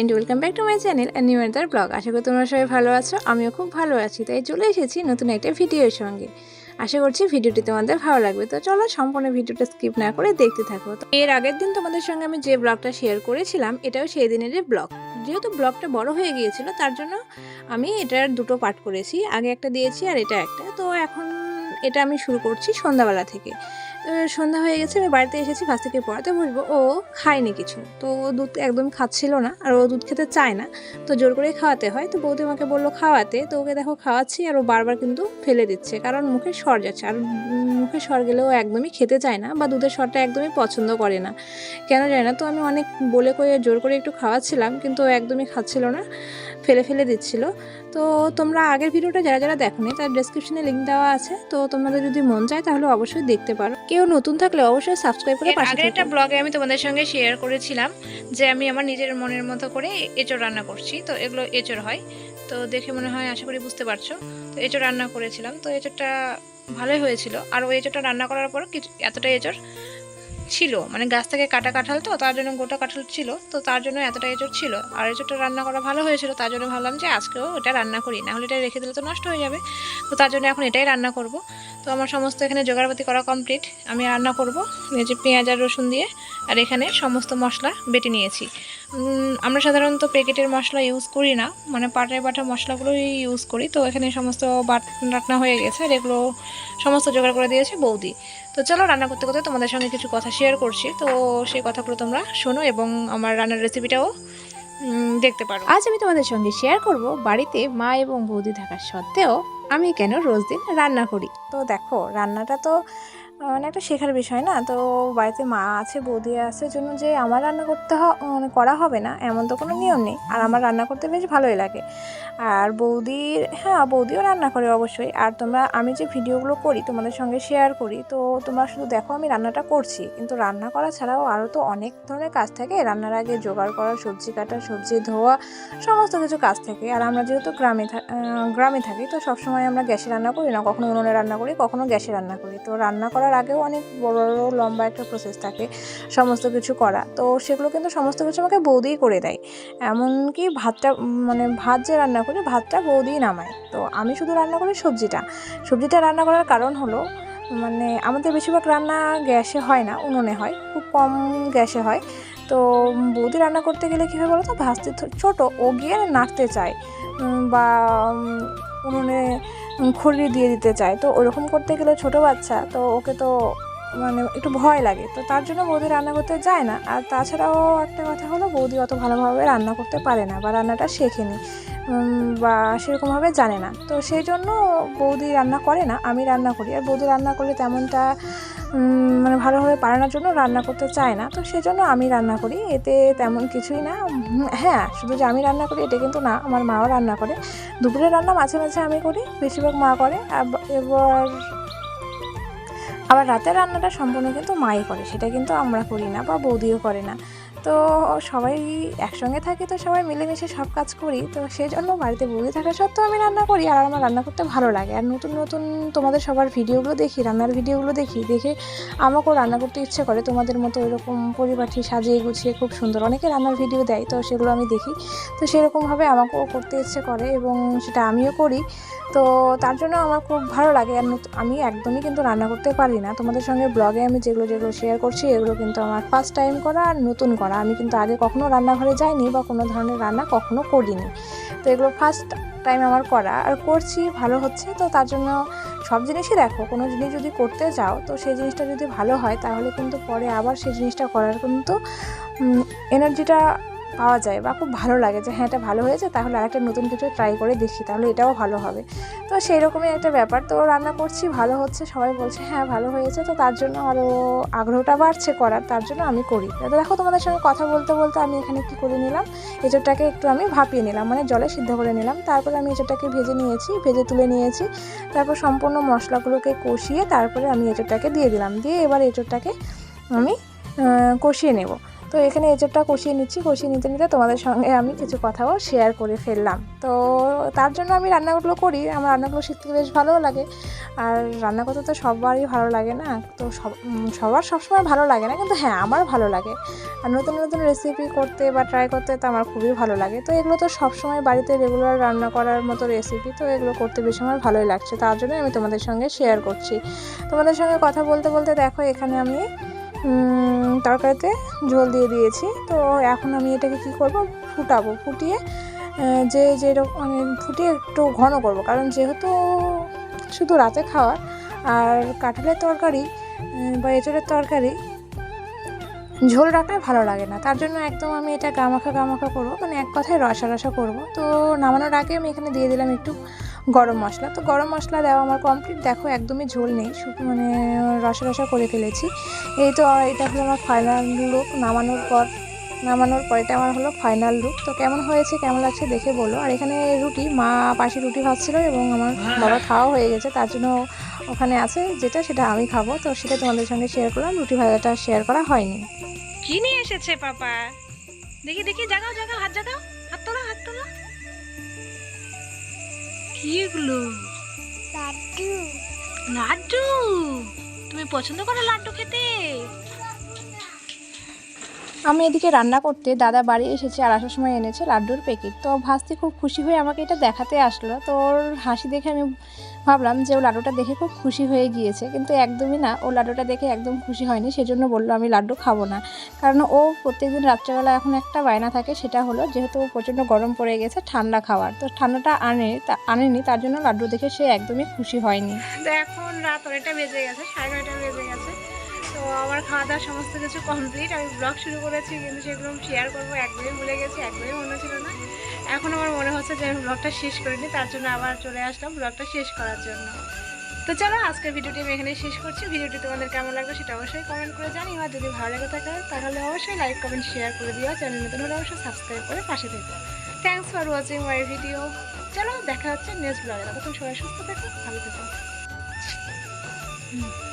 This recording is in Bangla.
Friend welcome back to my channel new enter blog আশা করি তোমরা সবাই ভালো আছো, আমিও খুব ভালো আছি, তাই চলে এসেছি নতুন একটা ভিডিওর সঙ্গে। আশা করছি ভিডিওটি তোমাদের ভালো লাগবে। তো চলো সম্পূর্ণ ভিডিওটা স্কিপ না করে দেখতে থাকো। এর আগের দিন তোমাদের সঙ্গে আমি যে ব্লগটা শেয়ার করেছিলাম, এটাও সেই দিনেরই ব্লগ যেহেতু ব্লগটা বড় হয়ে গিয়েছিল, তার জন্য আমি এটার দুটো পার্ট করেছি। আগে একটা দিয়েছি আর এটা একটা। তো এখন এটা আমি শুরু করছি সন্ধ্যাবেলা থেকে। তো সন্ধ্যা হয়ে গেছে, আমি বাড়িতে এসেছি থেকে পড়াতে বসবো। ও খায়নি কিছু, তো ও দুধ একদম খাচ্ছিল না, আর ও দুধ খেতে চায় না, তো জোর করে খাওয়াতে হয়। তো বৌদি আমাকে বলল, খাওয়াতে। তো ওকে দেখো, খাওয়াচ্ছি, আর ও বারবার কিন্তু ফেলে দিচ্ছে, কারণ মুখে সর যাচ্ছে, আর মুখে সর গেলে ও একদমই খেতে চায় না, বা দুধের সরটা একদমই পছন্দ করে না। কেন জানি না, তো আমি অনেক বলে কয়ে জোর করে একটু খাওয়াচ্ছিলাম, কিন্তু ও একদমই খাচ্ছিল না, ফেলে ফেলে দিচ্ছিল। তো তোমরা আগের ভিডিওটা যারা যারা দেখোনি, তার ডেসক্রিপশনে লিঙ্ক দেওয়া আছে, তো তোমাদের যদি মন চায় তাহলে অবশ্যই দেখতে পারো। কেউ নতুন থাকলে অবশ্যই সাবস্ক্রাইব করে পাশে আগের একটা ব্লগে আমি তোমাদের সঙ্গে শেয়ার করেছিলাম যে আমি আমার নিজের মনের মতো করে এঁচড় রান্না করছি। তো এগুলো এঁচড় হয়। তো দেখে মনে হয় আশা করি বুঝতে পারছ। তো এঁচড় রান্না করেছিলাম। তো এঁচড়টা ভালোই হয়েছিল। আর ওই এঁচড়টা রান্না করার পর কিছু এতটা এঁচড়। ছিল। মানে গাছ থেকে কাটা কাঁঠাল তো, তার জন্য গোটা কাঁঠাল ছিল। তো তার জন্য এতটা এঁচড় ছিল। আর এঁচড়টা রান্না করা ভালো হয়েছিল, তার জন্য ভাবলাম যে আজকেও এটা রান্না করি। না হলে এটা রেখে দিলে তো নষ্ট হয়ে যাবে। তো তার জন্য এখন এটাই রান্না করব। তো আমার সমস্ত এখানে জোগাড়পাতি করা কমপ্লিট আমি রান্না করব। এই যে পেঁয়াজ আর রসুন দিয়ে। আর এখানে সমস্ত মশলা বেটে নিয়েছি। আমরা সাধারণত প্যাকেটের মশলা ইউজ করি না। মানে পাটায় বাটা মশলাগুলোই ইউজ করি। তো এখানে সমস্ত বাট রান্না হয়ে গেছে। আর এগুলো সমস্ত জোগাড় করে দিয়েছে বৌদি। তো চলো রান্না করতে করতে তোমাদের সঙ্গে কিছু কথা শেয়ার করছি। তো সেই কথাগুলো তোমরা শোনো এবং আমার রান্নার রেসিপিটাও দেখতে পারো। আজ আমি তোমাদের সঙ্গে শেয়ার করব বাড়িতে মা এবং বৌদি থাকার সত্ত্বেও আমি কেন রোজ দিন রান্না করি। তো দেখো, রান্নাটা তো মানে একটা শেখার বিষয় না? তো বাড়িতে মা আছে, বৌদি আছে জন্য যে আমার রান্না করতে মানে করা হবে না, এমন তো কোনো নিয়ম নেই। আর আমার রান্না করতে বেশ ভালোই লাগে। আর বৌদির হ্যাঁ বৌদিও রান্না করে অবশ্যই। আর তোমরা, আমি যে ভিডিওগুলো করি, তোমাদের সঙ্গে শেয়ার করি, তো তোমরা শুধু দেখো আমি রান্নাটা করছি। কিন্তু রান্না করা ছাড়াও আরও তো অনেক ধরনের কাজ থাকে। রান্নার আগে জোগাড় করা, সবজি কাটা, সবজি ধোয়া, সমস্ত কিছু কাজ থাকে। আর আমরা যেহেতু গ্রামে গ্রামে থাকি, তো সবসময় আমরা গ্যাসে রান্না করি না, কখনো উনুনে রান্না করি, কখনো গ্যাসে রান্না করি। তো রান্না করার আগেও অনেক বড় বড় লম্বা একটা প্রসেস থাকে সমস্ত কিছু করা। তো সেগুলো কিন্তু সমস্ত কিছু আমাকে বৌদিই করে দেয়। এমনকি ভাতটা মানে ভাত যে রান্না করি ভাতটা বৌদিই নামায়। তো আমি শুধু রান্না করি সবজিটা। সবজিটা রান্না করার কারণ হলো মানে আমাদের বেশিরভাগ রান্না গ্যাসে হয় না, উনুনে হয়, খুব কম গ্যাসে হয়। তো বৌদি রান্না করতে গেলে কী হয় বলো তো ভাজতে ছোটো, ও গিয়ে নাড়তে চায়। বা উনুনে খড়ি দিয়ে দিতে চায়। তো ওরকম করতে গেলে ছোট বাচ্চা, তো ওকে তো মানে একটু ভয় লাগে। তো তার জন্য বৌদি রান্না করতে যায় না। আর তাছাড়াও একটা কথা হলো, বৌদি অত ভালোভাবে রান্না করতে পারে না বা রান্নাটা শেখেনি বা সেরকমভাবে জানে না। তো সেই জন্য বৌদি রান্না করে না, আমি রান্না করি। আর বৌদি রান্না করলে তেমনটা মানে ভালোভাবে পারানোর জন্য রান্না করতে চায় না, তো সেজন্য আমি রান্না করি। এতে তেমন কিছুই না। হ্যাঁ শুধু যে আমি রান্না করি, এটা কিন্তু না, আমার মাও রান্না করে। দুপুরে রান্না মাঝে মাঝে আমি করি, বেশিরভাগ মা করে। এবার আবার রাতের রান্নাটা সম্পূর্ণ কিন্তু মাই করে, সেটা কিন্তু আমরা করি না বা বৌদিও করে না। তো সবাই একসঙ্গে থাকি, তো সবাই মিলেমিশে সব কাজ করি। তো সেই জন্য বাড়িতে বৌদি থাকা সত্ত্বেও আমি রান্না করি আর আমার রান্না করতে ভালো লাগে। আর নতুন নতুন তোমাদের সবার ভিডিওগুলো দেখি, রান্নার ভিডিওগুলো দেখি, দেখে আমাকেও রান্না করতে ইচ্ছে করে। তোমাদের মতো এরকম পরিপাটি সাজিয়ে গুছিয়ে খুব সুন্দর অনেকে রান্নার ভিডিও দেয়, তো সেগুলো আমি দেখি। তো সেরকমভাবে আমাকেও করতে ইচ্ছে করে এবং সেটা আমিও করি। তো তার জন্য আমার খুব ভালো লাগে। আর আমি একদমই কিন্তু রান্না করতে পারি না। তোমাদের সঙ্গে ব্লগে আমি যেগুলো যেগুলো শেয়ার করছি, এগুলো কিন্তু আমার ফার্স্ট টাইম করা আর নতুন করা। আমি কিন্তু আগে কখনো রান্নাঘরে যাইনি বা কোনো ধরনের রান্না কখনো করিনি। তো এগুলো ফার্স্ট টাইম আমার করা। আর করছি, ভালো হচ্ছে। তো তার জন্য সব জিনিসই দেখো, কোনো জিনিস যদি করতে যাও তো সেই জিনিসটা যদি ভালো হয়, তাহলে কিন্তু পরে আবার সেই জিনিসটা করার কিন্তু এনার্জিটা পাওয়া যায় বা খুব ভালো লাগে যে হ্যাঁ এটা ভালো হয়েছে, তাহলে আরেকটা নতুন কিছু ট্রাই করে দেখি, তাহলে এটাও ভালো হবে। তো সেই রকমই একটা ব্যাপার। তো রান্না করছি, ভালো হচ্ছে, সবাই বলছে হ্যাঁ ভালো হয়েছে, তো তার জন্য আরও আগ্রহটা বাড়ছে করার, তার জন্য আমি করি। তো দেখো তোমাদের সঙ্গে কথা বলতে বলতে আমি এখানে কি করে নিলাম, এঁচোড়টাকে একটু আমি ভাপিয়ে নিলাম মানে জলে সিদ্ধ করে নিলাম। তারপরে আমি এঁচোড়টাকে ভেজে নিয়েছি, ভেজে তুলে নিয়েছি। তারপর সম্পূর্ণ মশলাগুলোকে কষিয়ে তারপরে আমি এঁচোড়টাকে দিয়ে দিলাম। দিয়ে এবার এঁচোড়টাকে আমি কষিয়ে নেব। তো এখানে এঁচড়টা কষিয়ে নিচ্ছি, কষিয়ে নিতে নিতে তোমাদের সঙ্গে আমি কিছু কথাও শেয়ার করে ফেললাম। তো তার জন্য আমি রান্নাগুলো করি, আমার রান্নাগুলো শিখতে বেশ ভালোও লাগে। আর রান্না করতে তো সবারই ভালো লাগে না? তো সব সবার সবসময় ভালো লাগে না, কিন্তু হ্যাঁ আমার ভালো লাগে। আর নতুন নতুন রেসিপি করতে বা ট্রাই করতে তো আমার খুবই ভালো লাগে। তো এগুলো তো সবসময় বাড়িতে রেগুলার রান্না করার মতো রেসিপি তো এগুলো করতে বেশি আমার ভালোই লাগছে। তার জন্য আমি তোমাদের সঙ্গে শেয়ার করছি। তোমাদের সঙ্গে কথা বলতে বলতে দেখো এখানে আমি তরকারিতে ঝোল দিয়ে দিয়েছি। তো এখন আমি এটাকে কি করব? ফুটাবো। ফুটিয়ে যে যেরকম মানে ফুটিয়ে একটু ঘন করব। কারণ যেহেতু শুধু রাতে খাওয়ার আর কাঁঠালের তরকারি বা এঁচড়ের তরকারি ঝোল রাখলে ভালো লাগে না। তার জন্য একদম আমি এটা গামাখা গামাখা করব। মানে এক কথায় রসা রসা করব। তো নামানোর আগে আমি এখানে দিয়ে দিলাম একটু গরম মশলা। তো গরম মশলা দেওয়া আমার কমপ্লিট দেখো, একদমই ঝোল নেই। মানে রসা রসা করে ফেলেছি। এই তো এটা হলো আমার ফাইনাল লুক নামানোর পর নামানোর পর এটা আমার হলো ফাইনাল লুক তো কেমন হয়েছে, কেমন লাগছে দেখে বলো। আর এখানে রুটি, মা পাশে রুটি ভাজছিল এবং আমার বাবা খাওয়া হয়ে গেছে। তার জন্য ওখানে আছে যেটা, সেটা আমি খাব। তো সেটা তোমাদের সঙ্গে শেয়ার করলাম। রুটি ভাজাটা শেয়ার করা হয়নি। কি নিয়ে এসেছে, পাপা? দেখি দেখি, জাগাও জাগাও, হাত জাগাও। কি এগুলো? লাড্ডু। তুমি পছন্দ করো লাড্ডু খেতে? আমি এদিকে রান্না করতে দাদা বাড়ি এসেছে আর আসার সময় এনেছে লাড্ডুর প্যাকেট তো ভাস্তি খুব খুশি হয়ে আমাকে এটা দেখাতে আসলো। তো ওর হাসি দেখে আমি ভাবলাম যে ও লাড্ডুটা দেখে খুব খুশি হয়ে গিয়েছে। কিন্তু একদমই না, ও লাড্ডুটা দেখে একদম খুশি হয়নি, সেজন্য বলল আমি লাড্ডু খাব না। কারণ ও প্রত্যেকদিন রাত্রেবেলা এখন একটা বায়না থাকে, সেটা হলো যেহেতু ও প্রচণ্ড গরম পড়ে গেছে ঠান্ডা খাওয়ার। তো ঠান্ডাটা আনে আনেনি, তার জন্য লাড্ডু দেখে সে একদমই খুশি হয়নি। তো এখন রাত অনেকটা বেজে গেছে, সাড়ে নয়টা বেজে গেছে। তো আমার খাওয়া দাওয়া সমস্ত কিছু কমপ্লিট আমি ব্লগ শুরু করেছি, কিন্তু সেগুলো শেয়ার করব, একদমই ভুলে গেছি, একদমই মনে ছিল না। এখন আমার মনে হচ্ছে যে আমি ব্লগটা শেষ করিনি, তার জন্য আবার চলে আসলাম ব্লগটা শেষ করার জন্য। তো চলো, আজকের ভিডিওটি আমি এখানেই শেষ করছি। ভিডিওটি তোমাদের কেমন লাগবে সেটা অবশ্যই কমেন্ট করে জানি আর যদি ভালো লাগে থাকে, তাহলে অবশ্যই লাইক কমেন্ট শেয়ার করে দিও চ্যানেল নতুন হলে অবশ্যই সাবস্ক্রাইব করে পাশে থেকো। Thanks for watching my video চলো, দেখা হচ্ছে নেক্সট ব্লগে ততক্ষণ সবাই সুস্থ থেকো, ভালো থেকো। হুম।